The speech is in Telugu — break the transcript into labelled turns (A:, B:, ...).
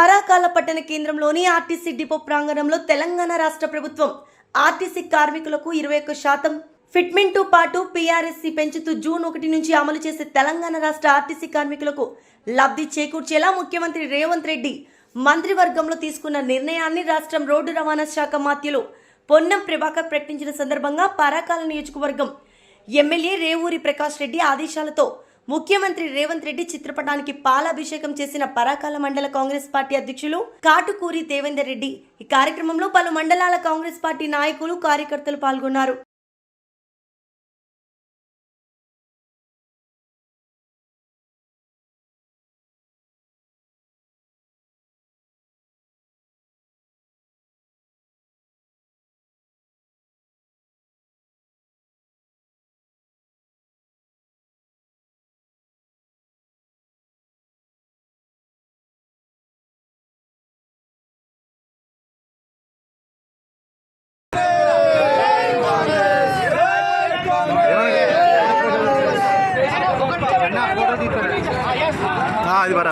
A: పరాకాల పట్టణ కేంద్రంలోని ఆర్టీసీ డిపో ప్రాంగణంలో తెలంగాణ రాష్ట్ర ప్రభుత్వం ఆర్టీసీ కార్మికులకు ఇరవై ఒక్క శాతం ఫిట్మెంట్ పాటు పీఆర్ఎస్సీ పెంచుతూ జూన్ ఒకటి నుంచి అమలు చేసే తెలంగాణ రాష్ట్ర ఆర్టీసీ కార్మికులకు లబ్ధి చేకూర్చేలా ముఖ్యమంత్రి రేవంత్ రెడ్డి మంత్రివర్గంలో తీసుకున్న నిర్ణయాన్ని రాష్ట్రం రోడ్డు రవాణా శాఖ మాత్యులు పొన్నం ప్రభాకర్ ప్రకటించిన సందర్భంగా పరాకాల నియోజకవర్గం ఎమ్మెల్యే రేవూరి ప్రకాష్ రెడ్డి ఆదేశాలతో ముఖ్యమంత్రి రేవంత్ రెడ్డి చిత్రపటానికి పాలాభిషేకం చేసిన పరాకాల మండల కాంగ్రెస్ పార్టీ అధ్యక్షులు కాటుకూరి దేవేందర్ రెడ్డి. ఈ కార్యక్రమంలో పలు మండలాల కాంగ్రెస్ పార్టీ నాయకులు కార్యకర్తలు పాల్గొన్నారు.
B: இது வர